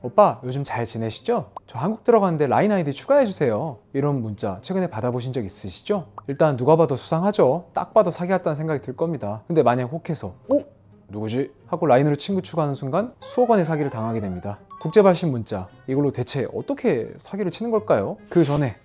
오빠 요즘 잘 지내시죠? 저 한국 들어가는데 라인 아이디 추가해주세요. 이런 문자 최근에 받아보신 적 있으시죠? 일단 누가 봐도 수상하죠. 딱 봐도 사기 같다는 생각이 들 겁니다. 근데 만약 혹해서 어? 누구지? 하고 라인으로 친구 추가하는 순간 수억 원의 사기를 당하게 됩니다. 국제 발신 문자 이걸로 대체 어떻게 사기를 치는 걸까요? 그 전에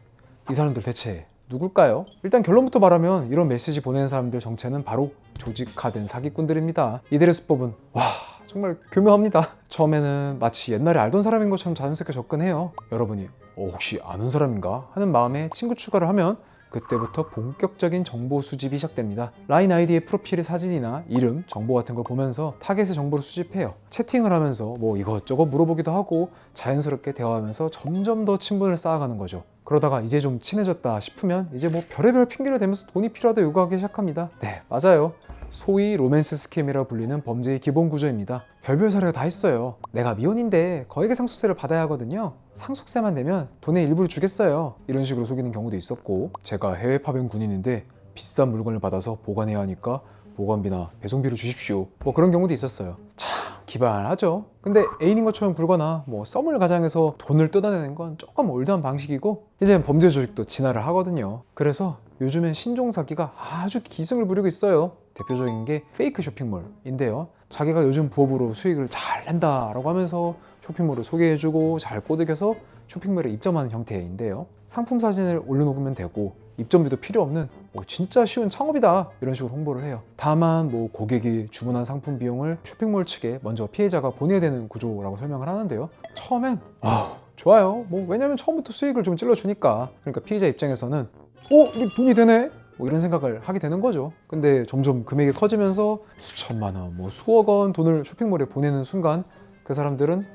이 사람들 대체 누굴까요? 일단 결론부터 말하면 이런 메시지 보내는 사람들 정체는 바로 조직화된 사기꾼들입니다. 이들의 수법은 와 정말 교묘합니다. 처음에는 마치 옛날에 알던 사람인 것처럼 자연스럽게 접근해요. 여러분이 어, 혹시 아는 사람인가 하는 마음에 친구 추가를 하면 그때부터 본격적인 정보 수집이 시작됩니다. 라인 아이디의 프로필의 사진이나 이름, 정보 같은 걸 보면서 타겟의 정보를 수집해요. 채팅을 하면서 뭐 이것저것 물어보기도 하고 자연스럽게 대화하면서 점점 더 친분을 쌓아가는 거죠. 그러다가 이제 좀 친해졌다 싶으면 이제 뭐 별의별 핑계를 대면서 돈이 필요하다 요구하기 시작합니다. 네, 맞아요. 소위 로맨스 스캠이라 불리는 범죄의 기본 구조입니다. 별별 사례가 다 있어요. 내가 미혼인데 거액의 상속세를 받아야 하거든요. 상속세만 내면 돈의 일부를 주겠어요. 이런 식으로 속이는 경우도 있었고, 제가 해외 파병 군인인데 비싼 물건을 받아서 보관해야 하니까 보관비나 배송비를 주십시오. 뭐 그런 경우도 있었어요. 참 기발하죠. 근데 애인인 것처럼 굴거나 뭐 썸을 가장해서 돈을 뜯어내는 건 조금 올드한 방식이고 이제 범죄 조직도 진화를 하거든요. 그래서 요즘엔 신종 사기가 아주 기승을 부리고 있어요. 대표적인 게 페이크 쇼핑몰인데요. 자기가 요즘 부업으로 수익을 잘 낸다라고 하면서 쇼핑몰을 소개해주고 잘 꼬드겨서 쇼핑몰에 입점하는 형태인데요. 상품 사진을 올려놓으면 되고 입점비도 필요 없는 오, 진짜 쉬운 창업이다 이런 식으로 홍보를 해요. 다만 뭐 고객이 주문한 상품 비용을 쇼핑몰 측에 먼저 피해자가 보내야 되는 구조라고 설명을 하는데요. 처음엔 아 좋아요. 뭐 왜냐면 처음부터 수익을 좀 찔러주니까 그러니까 피해자 입장에서는 오 이게 돈이 되네. 뭐 이런 생각을 하게 되는 거죠. 근데 점점 금액이 커지면서 수천만 원, 뭐 수억 원 돈을 쇼핑몰에 보내는 순간 그 사람들은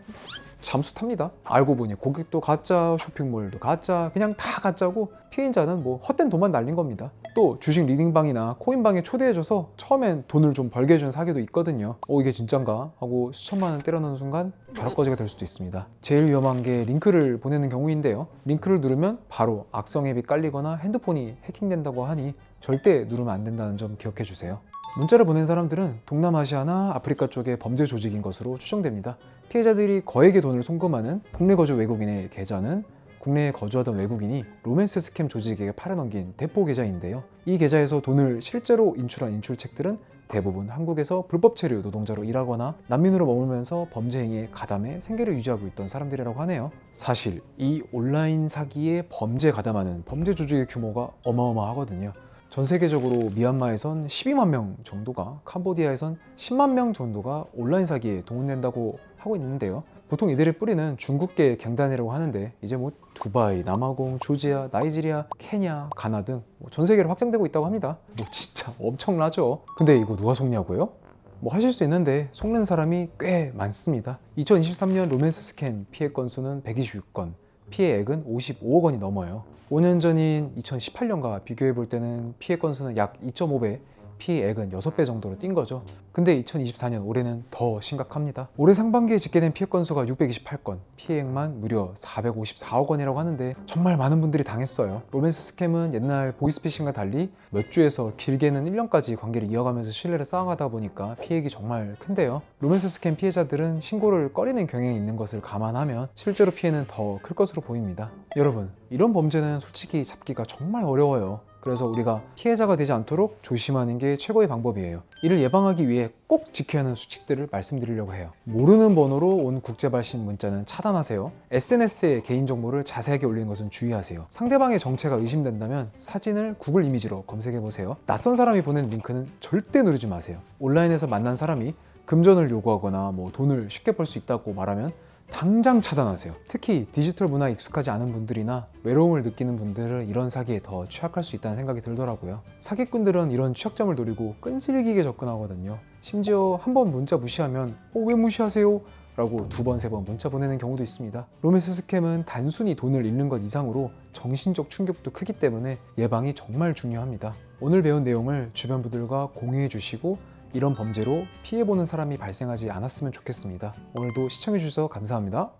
잠수 탑니다. 알고 보니 고객도 가짜, 쇼핑몰도 가짜, 그냥 다 가짜고 피해자는 뭐 헛된 돈만 날린 겁니다. 또 주식 리딩방이나 코인방에 초대해줘서 처음엔 돈을 좀 벌게 해주는 사기도 있거든요. 어 이게 진짠가 하고 수천만 원 때려넣는 순간 벼락거지가 될 수도 있습니다. 제일 위험한 게 링크를 보내는 경우인데요. 링크를 누르면 바로 악성 앱이 깔리거나 핸드폰이 해킹된다고 하니 절대 누르면 안 된다는 점 기억해 주세요. 문자를 보낸 사람들은 동남아시아나 아프리카 쪽의 범죄 조직인 것으로 추정됩니다. 피해자들이 거액의 돈을 송금하는 국내 거주 외국인의 계좌는 국내에 거주하던 외국인이 로맨스 스캠 조직에게 팔아넘긴 대포 계좌인데요. 이 계좌에서 돈을 실제로 인출한 인출책들은 대부분 한국에서 불법 체류 노동자로 일하거나 난민으로 머물면서 범죄 행위에 가담해 생계를 유지하고 있던 사람들이라고 하네요. 사실 이 온라인 사기에 범죄에 가담하는 범죄 조직의 규모가 어마어마하거든요. 전 세계적으로 미얀마에선 12만 명 정도가, 캄보디아에선 10만 명 정도가 온라인 사기에 동원된다고 하고 있는데요. 보통 이들의 뿌리는 중국계 갱단이라고 하는데 이제 뭐 두바이, 남아공, 조지아, 나이지리아, 케냐, 가나 등 전 세계로 확장되고 있다고 합니다. 뭐 진짜 엄청나죠. 근데 이거 누가 속냐고요? 뭐 하실 수 있는데 속는 사람이 꽤 많습니다. 2023년 로맨스 스캠 피해 건수는 126건, 피해액은 55억 원이 넘어요. 5년 전인 2018년과 비교해 볼 때는 피해 건수는 약 2.5배, 피해액은 6배 정도로 뛴 거죠. 근데 2024년 올해는 더 심각합니다. 올해 상반기에 집계된 피해 건수가 628건, 피해액만 무려 454억 원이라고 하는데 정말 많은 분들이 당했어요. 로맨스 스캠은 옛날 보이스피싱과 달리 몇 주에서 길게는 1년까지 관계를 이어가면서 신뢰를 쌓아가다 보니까 피해액이 정말 큰데요. 로맨스 스캠 피해자들은 신고를 꺼리는 경향이 있는 것을 감안하면 실제로 피해는 더 클 것으로 보입니다. 여러분, 이런 범죄는 솔직히 잡기가 정말 어려워요. 그래서 우리가 피해자가 되지 않도록 조심하는 게 최고의 방법이에요. 이를 예방하기 위해 꼭 지켜야 하는 수칙들을 말씀드리려고 해요. 모르는 번호로 온 국제 발신 문자는 차단하세요. SNS에 개인 정보를 자세하게 올리는 것은 주의하세요. 상대방의 정체가 의심된다면 사진을 구글 이미지로 검색해 보세요. 낯선 사람이 보낸 링크는 절대 누르지 마세요. 온라인에서 만난 사람이 금전을 요구하거나 뭐 돈을 쉽게 벌 수 있다고 말하면 당장 차단하세요. 특히 디지털 문화에 익숙하지 않은 분들이나 외로움을 느끼는 분들은 이런 사기에 더 취약할 수 있다는 생각이 들더라고요. 사기꾼들은 이런 취약점을 노리고 끈질기게 접근하거든요. 심지어 한 번 문자 무시하면 어, 왜 무시하세요? 라고 두 번, 세 번 문자 보내는 경우도 있습니다. 로맨스 스캠은 단순히 돈을 잃는 것 이상으로 정신적 충격도 크기 때문에 예방이 정말 중요합니다. 오늘 배운 내용을 주변 분들과 공유해 주시고 이런 범죄로 피해보는 사람이 발생하지 않았으면 좋겠습니다. 오늘도 시청해주셔서 감사합니다.